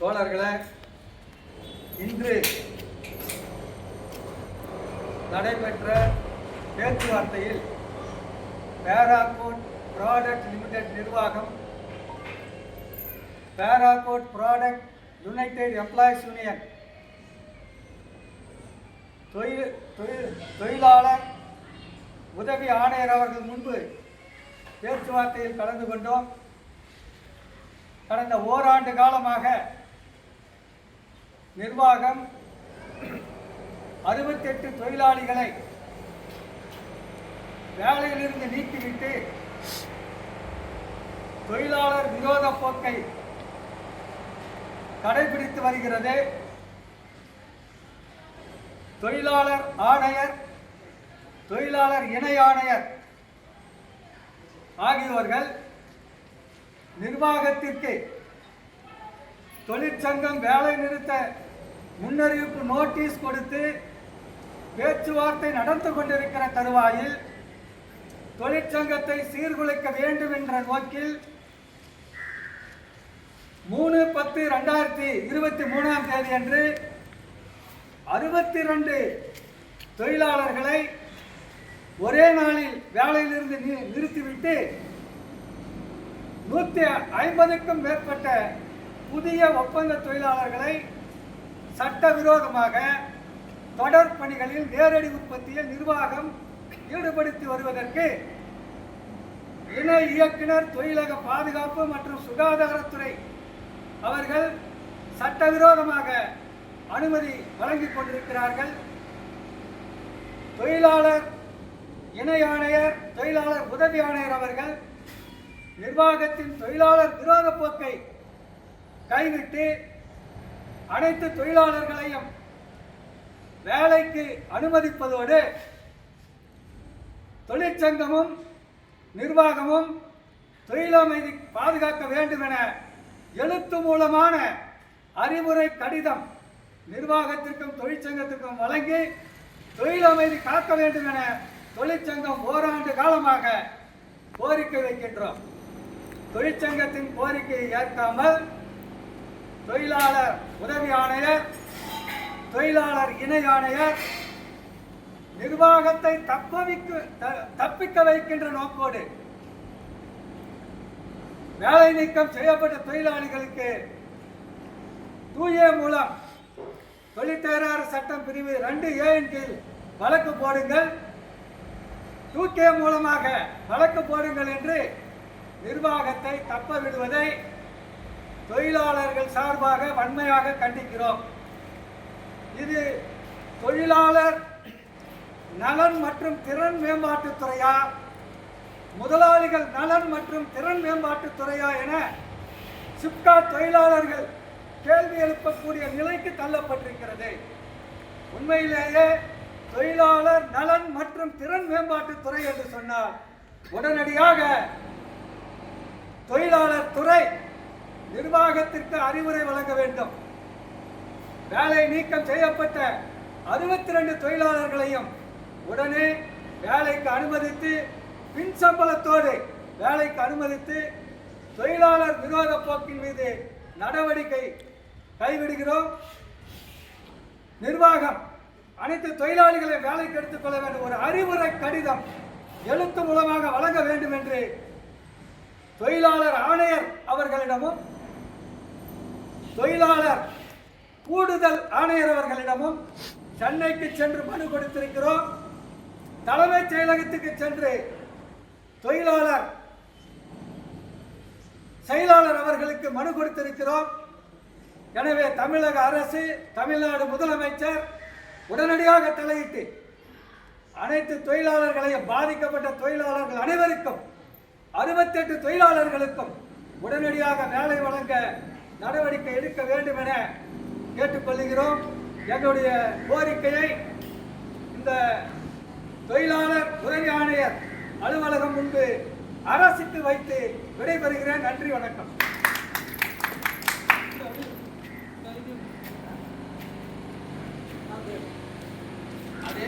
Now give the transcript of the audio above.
தோழர்களே இன்று நடைபெற்ற பேச்சுவார்த்தையில் பேராகோட் ப்ராடக்ட் லிமிடெட் நிர்வாகம் பேராகோட் ப்ராடக்ட் யுனைடெட் எம்ப்ளாயிஸ் யூனியன் தொழில் தொழில் தொழிலாளர் உதவி ஆணையர் அவர்கள் முன்பு பேச்சுவார்த்தையில் கலந்து கொண்டோம். கடந்த ஓராண்டு காலமாக நிர்வாகம் அறுபத்தெட்டு தொழிலாளிகளை வேலையிலிருந்து நீக்கிவிட்டு தொழிலாளர் விரோத போக்கை கடைபிடித்து வருகிறது. தொழிலாளர் ஆணையர் தொழிலாளர் இணை ஆணையர் ஆகியோர்கள் நிர்வாகத்திற்கு தொழிற்சங்கம் வேலை நிறுத்த முன்னறிவிப்பு நோட்டீஸ் கொடுத்து பேச்சுவார்த்தை நடந்து கொண்டிருக்கிற தருவாயில் தொழிற்சங்கத்தை சீர்குலைக்க வேண்டும் என்ற நோக்கில் மூணு பத்து ரெண்டாயிரத்தி இருபத்தி மூணாம் தேதி அன்று அறுபத்தி ரெண்டு தொழிலாளர்களை ஒரே நாளில் வேலையிலிருந்து நிறுத்திவிட்டு நூற்றி ஐம்பதுக்கும் மேற்பட்ட புதிய ஒப்பந்த தொழிலாளர்களை சட்டவிரோதமாக தொடர் பணிகளில் நேரடி உற்பத்தியில் நிர்வாகம் ஈடுபடுத்தி வருவதற்கு இணை இயக்குனர் தொழிலக பாதுகாப்பு மற்றும் சுகாதாரத்துறை அவர்கள் சட்டவிரோதமாக அனுமதி வழங்கிக் கொண்டிருக்கிறார்கள். தொழிலாளர் இணை ஆணையர் தொழிலாளர் உதவி ஆணையர் அவர்கள் நிர்வாகத்தின் தொழிலாளர் விரோத போக்கை கைவிட்டு அனைத்து தொழிலாளர்களையும் வேலைக்கு அனுமதிப்பதோடு தொழிற்சங்கமும் நிர்வாகமும் தொழிலமைதி பாதுகாக்க வேண்டும் என எழுத்து மூலமான அறிவுரை கடிதம் நிர்வாகத்திற்கும் தொழிற்சங்கத்திற்கும் வழங்கி தொழிலமைதி காக்க வேண்டும் என தொழிற்சங்கம் ஓராண்டு காலமாக கோரிக்கை வைக்கின்றோம். தொழிற்சங்கத்தின் கோரிக்கையை ஏற்காமல் தொழிலாளர் உதவி ஆணையர் தொழிலாளர் இணை ஆணையர் நிர்வாகத்தை தப்பவிக்க த- தப்பிக்க வைக்கின்ற நோக்கோடு வேலை நீக்கம் செய்யப்பட்ட தொழிலாளிகளுக்கு தூய மூலம் தொழிற்தகராறு சட்டம் பிரிவு ரெண்டு ஏன் கீழ் வழக்கு போடுங்கள். தூக்கிய மூலமாக வழக்கு போடுங்கள் என்று நிர்வாகத்தை தப்ப விடுவதை தொழிலாளர்கள் சார்பாக வன்மையாக கண்டிக்கிறோம். இது தொழிலாளர் நலன் மற்றும் திறன் மேம்பாட்டுத் துறையா? முதலாளிகள் நலன் மற்றும் திறன் மேம்பாட்டுத் துறையா என சிப்காட் தொழிலாளர்கள் கேள்வி எழுப்பக்கூடிய நிலைக்கு தள்ளப்பட்டிருக்கிறது. உண்மையிலேயே தொழிலாளர் நலன் மற்றும் திறன் மேம்பாட்டுத் துறை என்று சொன்னார் உடனடியாக தொழிலாளர் துறை நிர்வாகத்திற்கு அறிவுரை வழங்க வேண்டும். வேலை நீக்கம் செய்யப்பட்ட அறுபத்தி ரெண்டு தொழிலாளர்களையும் உடனே வேலைக்கு அனுமதித்து பின் சம்பளத்தோடு வேலைக்கு அனுமதித்து தொழிலாளர் விரோத போக்கின் மீது நடவடிக்கை கைவிடுகிறோம். நிர்வாகம் அனைத்து தொழிலாளிகளை வேலைக்கு எடுத்துக் கொள்ள வேண்டும். ஒரு அறிவுரை கடிதம் எழுத்து மூலமாக வழங்க வேண்டும் என்று தொழிலாளர் ஆணையர் அவர்களிடமும் தொழிலாளர் கூடுதல் ஆணையர் அவர்களிடமும் சென்னைக்கு சென்று மனு கொடுத்திருக்கிறோம். தலைமைச் செயலகத்துக்கு சென்று தொழிலாளர் செயலாளர் அவர்களுக்கு மனு கொடுத்திருக்கிறோம். எனவே தமிழக அரசு தமிழ்நாடு முதலமைச்சர் உடனடியாக தலையிட்டு அனைத்து தொழிலாளர்களையும் பாதிக்கப்பட்ட தொழிலாளர்கள் அனைவருக்கும் அறுபத்தெட்டு தொழிலாளர்களுக்கும் உடனடியாக வேலை வழங்க நடவடிக்கை எடுக்க வேண்டும் என கேட்டுக்கொள்கிறோம். எங்களுடைய கோரிக்கையை இந்த தொழிலாளர் உதவி ஆணையர் அலுவலகம் முன்பு அரசித்து வைத்து விடைபெறுகிறேன். நன்றி வணக்கம். அதே